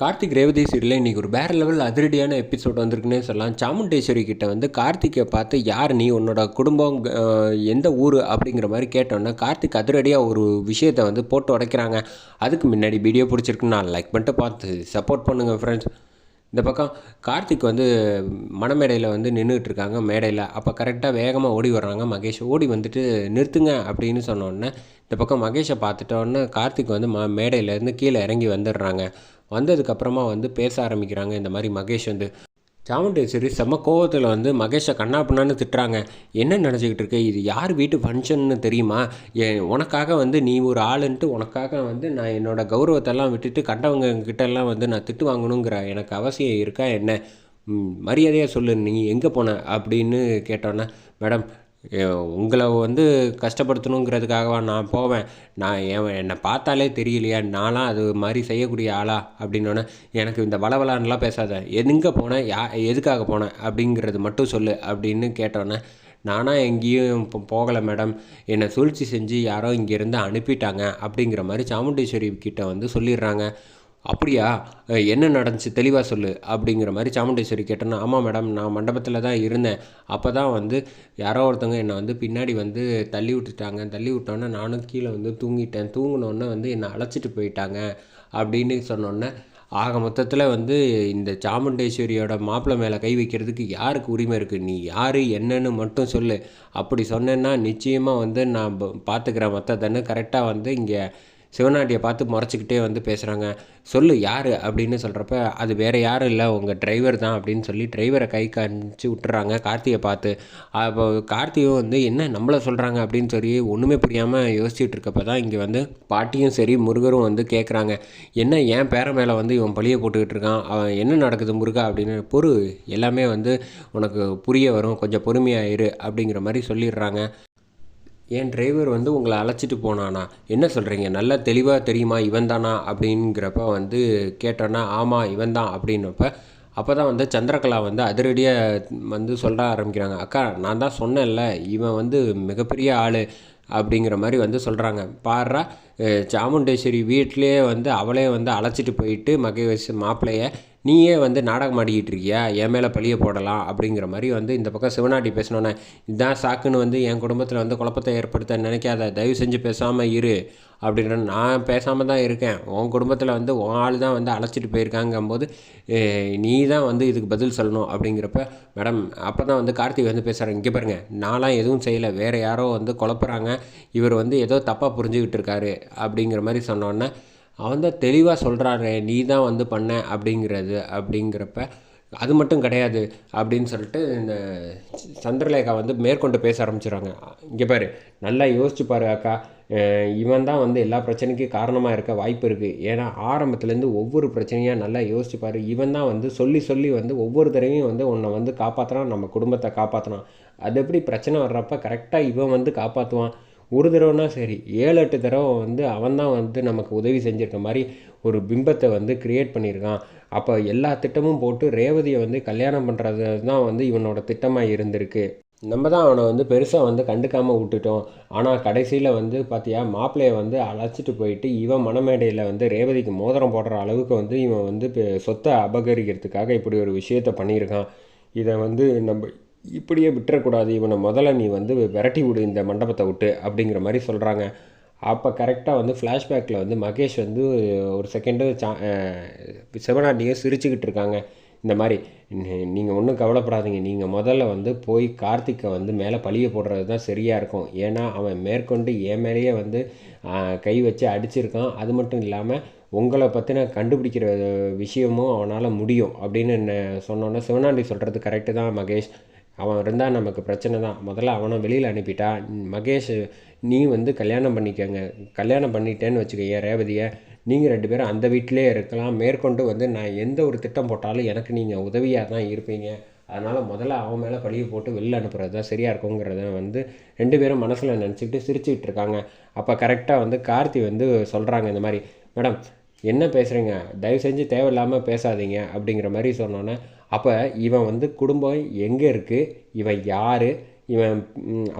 கார்த்திக் ரேவதி சீரியலில் இன்றைக்கி ஒரு வேறு லெவல் அதிரடியான எபிசோட் வந்திருக்குன்னே சொல்லலாம். சாமுண்டேஸ்வரி கிட்ட வந்து கார்த்திக்கை பார்த்து யார் நீ? உன்னோட குடும்பம் எந்த ஊர்? அப்படிங்கிற மாதிரி கேட்டோன்னா கார்த்திக் அதிரடியாக ஒரு விஷயத்தை வந்து போட்டு உடைக்கிறாங்க. அதுக்கு முன்னாடி வீடியோ பிடிச்சிருக்குன்னு நான் லைக் பண்ணிட்டு பார்த்து சப்போர்ட் பண்ணுங்கள் ஃப்ரெண்ட்ஸ் இந்த பக்கம் கார்த்திக் வந்து மணமேடையில் வந்து நின்றுட்டு இருக்காங்க மேடையில். அப்போ கரெக்டாக வேகமாக ஓடி வர்றாங்க மகேஷ். ஓடி வந்துட்டு நிறுத்துங்க அப்படின்னு சொன்னோடனே இந்த பக்கம் மகேஷை பார்த்துட்டோன்னே கார்த்திக் வந்து ம மேடையிலேருந்து கீழே இறங்கி வந்துடுறாங்க. வந்ததுக்கப்புறமா வந்து பேச ஆரம்பிக்கிறாங்க இந்த மாதிரி மகேஷ் வந்து. சாமுண்டேஸ்வரி செம்ம கோவத்தில் வந்து மகேஷை கண்ணாப்புண்ணான்னு திட்டுறாங்க. என்ன நினச்சிக்கிட்டு இருக்க? இது யார் வீட்டு ஃபங்க்ஷன்னு தெரியுமா? என் உனக்காக வந்து நீ ஒரு ஆளுன்ட்டு உனக்காக வந்து நான் என்னோட கௌரவத்தெல்லாம் விட்டுட்டு கண்டவங்க கிட்டெல்லாம் வந்து நான் திட்டு வாங்கணுங்கிற எனக்கு அவசியம் இருக்கா என்ன? மரியாதையாக சொல்லு. நீ எங்கே போன? அப்படின்னு கேட்டோன்னே மேடம் உங்களை வந்து கஷ்டப்படுத்தணுங்கிறதுக்காகவா நான் போவேன். நான் என் என்னை பார்த்தாலே தெரியலையா நான்லாம் அது மாதிரி செய்யக்கூடிய ஆளா? அப்படின்னோடனே எனக்கு இந்த வளவலான்லாம் பேசாத. எங்கே போனேன்? யா எதுக்காக போனேன்? அப்படிங்கிறது மட்டும் சொல்லு அப்படின்னு கேட்டோன்னே நானாக எங்கேயும் இப்போ போகலை மேடம். என்னை சூழ்ச்சி செஞ்சு யாரோ இங்கேருந்து அனுப்பிட்டாங்க அப்படிங்கிற மாதிரி சாமுண்டீஸ்வரி கிட்ட வந்து சொல்லிடுறாங்க. அப்படியா? என்ன நடந்துச்சு? தெளிவாக சொல்லு. அப்படிங்கிற மாதிரி சாமுண்டேஸ்வரி கேட்டேன்னா ஆமாம் மேடம் நான் மண்டபத்தில் தான் இருந்தேன். அப்போ தான் வந்து யாரோ ஒருத்தவங்க என்னை வந்து பின்னாடி வந்து தள்ளி விட்டுட்டாங்க. தள்ளி விட்டோன்னே நானும் கீழே வந்து தூங்கிட்டேன். தூங்கினோன்னே வந்து என்னை அழைச்சிட்டு போயிட்டாங்க. அப்படின்னு சொன்னோன்னே ஆக மொத்தத்தில் வந்து இந்த சாமுண்டேஸ்வரியோட மாப்பிள்ளை மேலே கை வைக்கிறதுக்கு யாருக்கு உரிமை இருக்குது நீ யார்? என்னன்னு மட்டும் சொல்லு. அப்படி சொன்னேன்னா நிச்சயமாக வந்து நான் பார்த்துக்கிறேன் மற்றதன்னு கரெக்டாக வந்து இங்கே சிவநாட்டியை பார்த்து முறைச்சிக்கிட்டே வந்து பேசுகிறாங்க சொல்லு யார்? அப்படின்னு சொல்கிறப்ப அது வேறு யாரும் இல்லை. உங்கள் டிரைவர் தான் அப்படின்னு சொல்லி டிரைவரை கை காமிச்சு விட்டுறாங்க கார்த்தியை பார்த்து. அப்போ கார்த்தியும் வந்து என்ன நம்மளை சொல்கிறாங்க அப்படின்னு சொல்லி ஒன்றுமே புரியாமல் யோசிச்சுட்டு இருக்கப்ப தான் இங்கே வந்து பாட்டியும் சரி முருகரும் வந்து கேட்குறாங்க என்ன ஏன் பேர மேலே வந்து இவன் பழிய போட்டுக்கிட்டு இருக்கான்? அவன் என்ன நடக்குது முருகா? அப்படின்னு பொறு எல்லாமே வந்து உனக்கு புரிய வரும். கொஞ்சம் பொறுமையாக இரு. அப்படிங்கிற மாதிரி சொல்லிடுறாங்க. என் டிரைவர் வந்து உங்களை அழைச்சிட்டு போனானா? என்ன சொல்கிறீங்க நல்லா தெளிவாக தெரியுமா? இவன் தானா அப்படிங்கிறப்ப வந்து கேட்டோன்னா ஆமாம் இவன் தான் அப்படின்னப்ப அப்போ தான் வந்து சந்திரகலா வந்து அதிரடியாக வந்து சொல்ல ஆரம்பிக்கிறாங்க. அக்கா நான் தான் சொன்னேன்ல இவன் வந்து மிகப்பெரிய ஆள் அப்படிங்கிற மாதிரி வந்து சொல்கிறாங்க பாடுறா சாமுண்டேஸ்வரி வீட்டிலேயே வந்து அவளே வந்து அழைச்சிட்டு போயிட்டு மகேஷ் மாப்பிள்ளைய நீயே வந்து நாடகம் ஆடிக்கிட்டு இருக்கியா? என் மேலே பழிய போடலாம். அப்படிங்கிற மாதிரி வந்து இந்த பக்கம் சிவநாட்டி பேசினோன்னே இதுதான் சாக்குன்னு வந்து என் குடும்பத்தில் வந்து குழப்பத்தை ஏற்படுத்த நினைக்காத. தயவு செஞ்சு பேசாமல் இரு. அப்படின்ற நான் பேசாமல் தான் இருக்கேன். உன் குடும்பத்தில் வந்து உன் ஆள் தான் வந்து அழைச்சிட்டு போயிருக்காங்கும்போது நீ தான் வந்து இதுக்கு பதில் சொல்லணும். அப்படிங்கிறப்ப மேடம் அப்போ தான் வந்து கார்த்திக் வந்து பேசுகிறாங்க இங்கே பாருங்கள் நான்லாம் எதுவும் செய்யலை. வேறு யாரோ வந்து குழப்புறாங்க. இவர் வந்து ஏதோ தப்பாக புரிஞ்சுக்கிட்டு இருக்காரு. அப்படிங்கிற மாதிரி சொன்னோன்னே அவன் தான் தெளிவாக சொல்கிறாரு நீ தான் வந்து பண்ண அப்படிங்கிறது அப்படிங்கிறப்ப அது மட்டும் கிடையாது அப்படின்னு சொல்லிட்டு இந்த சந்திரலேகா வந்து மேற்கொண்டு பேச ஆரம்பிச்சிடுறாங்க இங்கே பாரு நல்லா யோசிச்சு பாரு அக்கா. இவன் தான் வந்து எல்லா பிரச்சனைக்கும் காரணமாக இருக்க வாய்ப்பு இருக்குது ஏன்னா ஆரம்பத்துலேருந்து ஒவ்வொரு பிரச்சனையாக நல்லா யோசிச்சு பாரு. இவன் தான் வந்து சொல்லி சொல்லி வந்து ஒவ்வொரு தடவையும் வந்து உன்னை வந்து காப்பாற்றுறான் நம்ம குடும்பத்தை காப்பாற்றுறான் அது எப்படி பிரச்சனை வர்றப்ப கரெக்டாக இவன் வந்து காப்பாற்றுவான் ஒரு தடவைனா சரி ஏழு எட்டு தடவை வந்து அவன் தான் வந்து நமக்கு உதவி செஞ்சுருக்க மாதிரி ஒரு பிம்பத்தை வந்து கிரியேட் பண்ணியிருக்கான். அப்போ எல்லா திட்டமும் போட்டு ரேவதியை வந்து கல்யாணம் பண்ணுறது தான் வந்து இவனோட திட்டமாக இருந்திருக்கு. நம்ம தான் அவனை வந்து பெருசாக வந்து கண்டுக்காமல் விட்டுட்டோம். ஆனால் கடைசியில் வந்து பார்த்தியா மாப்பிள்ளையை வந்து அழைச்சிட்டு போயிட்டு இவன் மணமேடையில் வந்து ரேவதிக்கு மோதிரம் போடுற அளவுக்கு வந்து இவன் வந்து இப்போ சொத்தை அபகரிக்கிறதுக்காக இப்படி ஒரு விஷயத்த பண்ணியிருக்கான். இதை வந்து நம்ம இப்படியே விட்டுறக்கூடாது. இவனை முதல்ல நீ வந்து விரட்டி விடு இந்த மண்டபத்தை விட்டு அப்படிங்கிற மாதிரி சொல்கிறாங்க அப்போ கரெக்டாக வந்து ஃப்ளாஷ்பேக்கில் வந்து மகேஷ் வந்து ஒரு செகண்டு சா சிவநாட்டியும் சிரிச்சுக்கிட்டு இருக்காங்க. இந்த மாதிரி நீங்கள் ஒன்றும் கவலைப்படாதீங்க. நீங்கள் முதல்ல வந்து போய் கார்த்திக்கை வந்து மேலே பழிய போடுறது தான் சரியாக இருக்கும். ஏன்னா அவன் மேற்கொண்டு என் மேலேயே வந்து கை வச்சு அடிச்சிருக்கான். அது மட்டும் இல்லாமல் உங்களை பற்றின கண்டுபிடிக்கிற விஷயமும் அவனால் முடியும். அப்படின்னு என்ன சொன்னோன்னே சிவனாண்டி சொல்கிறது கரெக்டு தான் மகேஷ். அவன் இருந்தால் நமக்கு பிரச்சனை தான். முதல்ல அவனை வெளியில் அனுப்பிட்டா மகேஷ் நீ வந்து கல்யாணம் பண்ணிக்கங்க. கல்யாணம் பண்ணிட்டேன்னு வச்சுக்கோங்க ரேவதியை நீங்கள் ரெண்டு பேரும் அந்த வீட்டிலே இருக்கலாம். மேற்கொண்டு வந்து நான் எந்த ஒரு திட்டம் போட்டாலும் எனக்கு நீங்கள் உதவியாக தான் இருப்பீங்க. அதனால் முதல்ல அவன் மேலே பழியை போட்டு வெளில அனுப்புறது தான் சரியாக இருக்குங்கிறத வந்து ரெண்டு பேரும் மனசில் நினச்சிக்கிட்டு சிரிச்சுக்கிட்டு இருக்காங்க. அப்போ கரெக்டாக வந்து கார்த்தி வந்து சொல்கிறாங்க இந்த மாதிரி மேடம் என்ன பேசுகிறீங்க தயவு செஞ்சு தேவையில்லாமல் பேசாதீங்க. அப்படிங்கிற மாதிரி சொன்னோன்னே அப்போ இவன் வந்து குடும்பம் எங்கே இருக்குது இவன் யார்? இவன்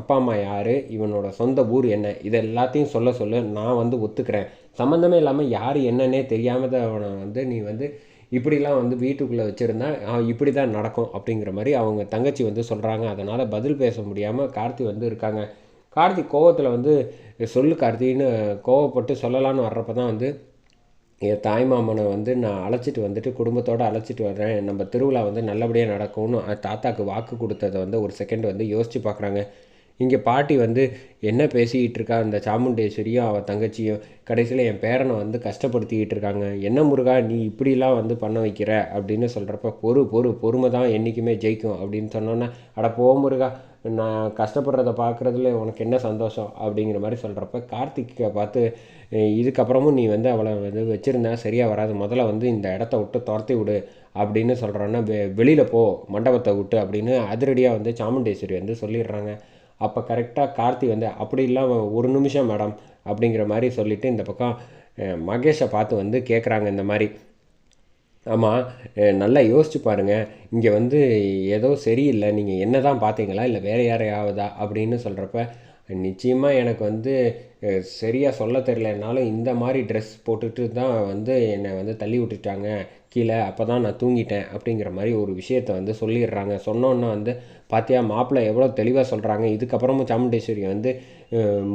அப்பா அம்மா யார்? இவனோட சொந்த ஊர் என்ன? இது எல்லாத்தையும் சொல்ல சொல்ல நான் வந்து ஒத்துக்கிறேன். சம்மந்தமே இல்லாமல் யார் என்னன்னே தெரியாமல் தான் அவனை வந்து நீ வந்து இப்படிலாம் வந்து வீட்டுக்குள்ளே வச்சுருந்தா இப்படி தான் நடக்கும் அப்படிங்கிற மாதிரி அவங்க தங்கச்சி வந்து சொல்கிறாங்க அதனால் பதில் பேச முடியாமல் கார்த்தி வந்து இருக்காங்க. கார்த்தி கோவத்தில் வந்து சொல்லு கார்த்தின்னு கோவப்பட்டு சொல்லலான்னு வர்றப்ப தான் வந்து என் தாய்மாமனை வந்து நான் அழைச்சிட்டு வந்துட்டு குடும்பத்தோடு அழைச்சிட்டு வர்றேன். நம்ம திருவிழா வந்து நல்லபடியாக நடக்கும்னு தாத்தாக்கு வாக்கு கொடுத்ததை வந்து ஒரு செகண்ட் வந்து யோசித்து பார்க்குறாங்க இங்கே பாட்டி வந்து என்ன பேசிக்கிட்டு இருக்கா? அந்த சாமுண்டேஸ்வரியும் அவள் தங்கச்சியும் கடைசியில் என் பேரனை வந்து கஷ்டப்படுத்திக்கிட்டு இருக்காங்க. என்ன முருகா நீ இப்படிலாம் வந்து பண்ண வைக்கிற? அப்படின்னு சொல்கிறப்ப பொறு பொறு பொறுமை தான் என்றைக்குமே ஜெயிக்கும் அப்படின்னு சொன்னோன்னே அட போ முருகா நான் கஷ்டப்படுறத பார்க்குறதுல உனக்கு என்ன சந்தோஷம் அப்படிங்கிற மாதிரி சொல்கிறப்ப கார்த்திக்கை பார்த்து இதுக்கப்புறமும் நீ வந்து அவளை வந்து வச்சுருந்தா சரியாக வராது. முதல்ல வந்து இந்த இடத்த விட்டு துரத்தி விடு அப்படின்னு சொல்கிறோன்னா வெ வெளியில் போ மண்டபத்தை விட்டு அப்படின்னு அதிரடியாக வந்து சாமுண்டேஸ்வரி வந்து சொல்லிடுறாங்க. அப்போ கரெக்டாக கார்த்தி வந்து அப்படி இல்லாமல் ஒரு நிமிஷம் மேடம் அப்படிங்கிற மாதிரி சொல்லிவிட்டு இந்த பக்கம் மகேஷை பார்த்து வந்து கேட்குறாங்க இந்த மாதிரி. ஆமாம் நல்லா யோசிச்சு பாருங்கள் இங்கே வந்து ஏதோ சரியில்லை நீங்கள் என்ன தான் பார்த்தீங்களா இல்லை வேறு யாரையாவதா அப்படின்னு சொல்கிறப்ப நிச்சயமாக எனக்கு வந்து சரியாக சொல்ல தெரியலனாலும் இந்த மாதிரி ட்ரெஸ் போட்டுட்டு தான் வந்து என்னை வந்து தள்ளி விட்டுட்டாங்க. கீழே அப்போ தான் நான் தூங்கிட்டேன் அப்படிங்கிற மாதிரி ஒரு விஷயத்த வந்து சொல்லிடுறாங்க. சொன்னோன்னே வந்து பார்த்தியா மாப்பிள்ளை எவ்வளோ தெளிவாக சொல்கிறாங்க இதுக்கப்புறமும் சாமுண்டேஸ்வரி வந்து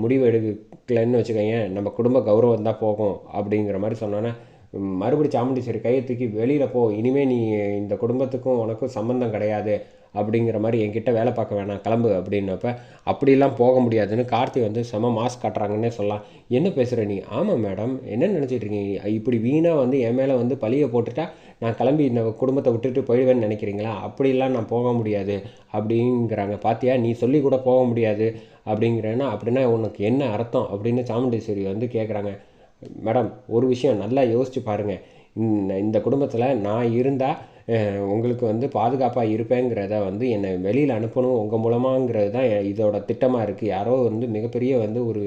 முடிவு எடுக்கலைன்னு வச்சுக்கோங்க நம்ம குடும்ப கௌரவம் தான் போகும் அப்படிங்கிற மாதிரி சொன்னோன்னே மறுபடி சாமுண்டீஸ்வரி கையை தூக்கி வெளியில் போ. இனிமேல் நீ இந்த குடும்பத்துக்கும் உனக்கும் சம்மந்தம் கிடையாது. அப்படிங்கிற மாதிரி என்கிட்ட வேலை பார்க்க வேணாம் கிளம்பு அப்படின்னப்ப அப்படிலாம் போக முடியாதுன்னு கார்த்தி வந்து செம மாஸ் காட்டுறாங்கன்னே சொல்லலாம். என்ன பேசுகிற நீ? ஆமாம் மேடம் என்ன நினச்சிட்டு இருக்கீங்க? இப்படி வீணாக வந்து என் மேலே வந்து பழியை போட்டுட்டா நான் கிளம்பி இந்த குடும்பத்தை விட்டுட்டு போயிடுவேன்னு நினைக்கிறீங்களா? அப்படிலாம் நான் போக முடியாது. அப்படிங்கிறாங்க. பாத்தியா? நீ சொல்லி கூட போக முடியாது. அப்படிங்கிறேன்னா அப்படின்னா உனக்கு என்ன அர்த்தம்? அப்படின்னு சாமுண்டீஸ்வரி வந்து கேட்குறாங்க மேடம் ஒரு விஷயம் நல்லா யோசித்து பாருங்கள் இந்த இந்த குடும்பத்தில் நான் இருந்தால் உங்களுக்கு வந்து பாதுகாப்பாக இருப்பேங்கிறத வந்து என்னை வெளியில் அனுப்பணும் உங்கள் மூலமாங்கிறது தான் இதோட திட்டமாக இருக்குது யாரோ வந்து மிகப்பெரிய வந்து ஒரு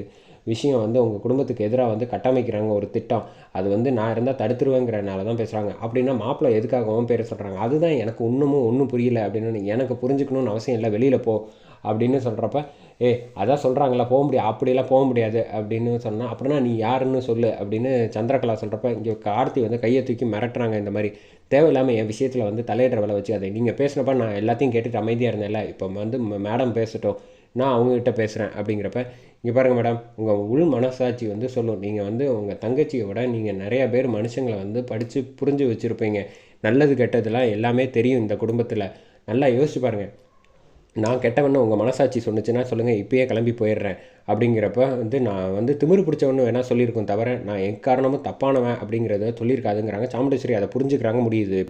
விஷயம் வந்து உங்கள் குடும்பத்துக்கு எதிராக வந்து கட்டமைக்கிறாங்க ஒரு திட்டம். அது வந்து நான் இருந்தால் தடுத்துருவேங்கிறனால தான் பேசுகிறாங்க அப்படின்னா மாப்பிள்ளை எதுக்காகவும் பேர் சொல்கிறாங்க அதுதான் எனக்கு இன்னமும் ஒன்றும் புரியல அப்படின்னு எனக்கு புரிஞ்சுக்கணும்னு அவசியம் இல்லை வெளியில் போ அப்படின்னு சொல்கிறப்ப ஏ அதான் சொல்கிறாங்களா போக முடியாது அப்படிலாம் போக முடியாது அப்படின்னு சொன்னால் அப்படின்னா நீ யாருன்னு சொல்லு அப்படின்னு சந்திரகலா சொல்கிறப்ப இங்கே கார்த்தி வந்து கையை தூக்கி மிரட்டுறாங்க இந்த மாதிரி. தேவையில்லாமல் என் விஷயத்தில் வந்து தலையிடுற வேலை வச்சு அதை நீங்கள் பேசினப்ப நான் எல்லாத்தையும் கேட்டுட்டு அமைதியாக இருந்தேன்ல. இப்போ வந்து மேடம் பேசட்டும். நான் அவங்ககிட்ட பேசுகிறேன் அப்படிங்கிறப்ப இங்கே பாருங்கள் மேடம் உங்கள் உள் மனசாட்சி வந்து சொல்லும். நீங்கள் வந்து உங்கள் தங்கச்சியை விட நீங்கள் நிறையா பேர் மனுஷங்களை வந்து படித்து புரிஞ்சு வச்சுருப்பீங்க. நல்லது கெட்டதெல்லாம் எல்லாமே தெரியும் இந்த குடும்பத்தில். நல்லா யோசிச்சு பாருங்கள் நான் கெட்டவன்னு உங்கள் மனசாட்சி சொன்னுச்சுன்னா சொல்லுங்கள் இப்பயே கிளம்பி போயிடுறேன். அப்படிங்கிறப்ப வந்து நான் வந்து திமிரு பிடிச்சவனு வேணால் சொல்லியிருக்கோம் தவிர நான் எக்காரணமும் தப்பானவன் அப்படிங்கிறத சொல்லியிருக்காதுங்கிறாங்க. சாமுண்டேஸ்வரி அதை புரிஞ்சுக்கிறாங்க முடியுது.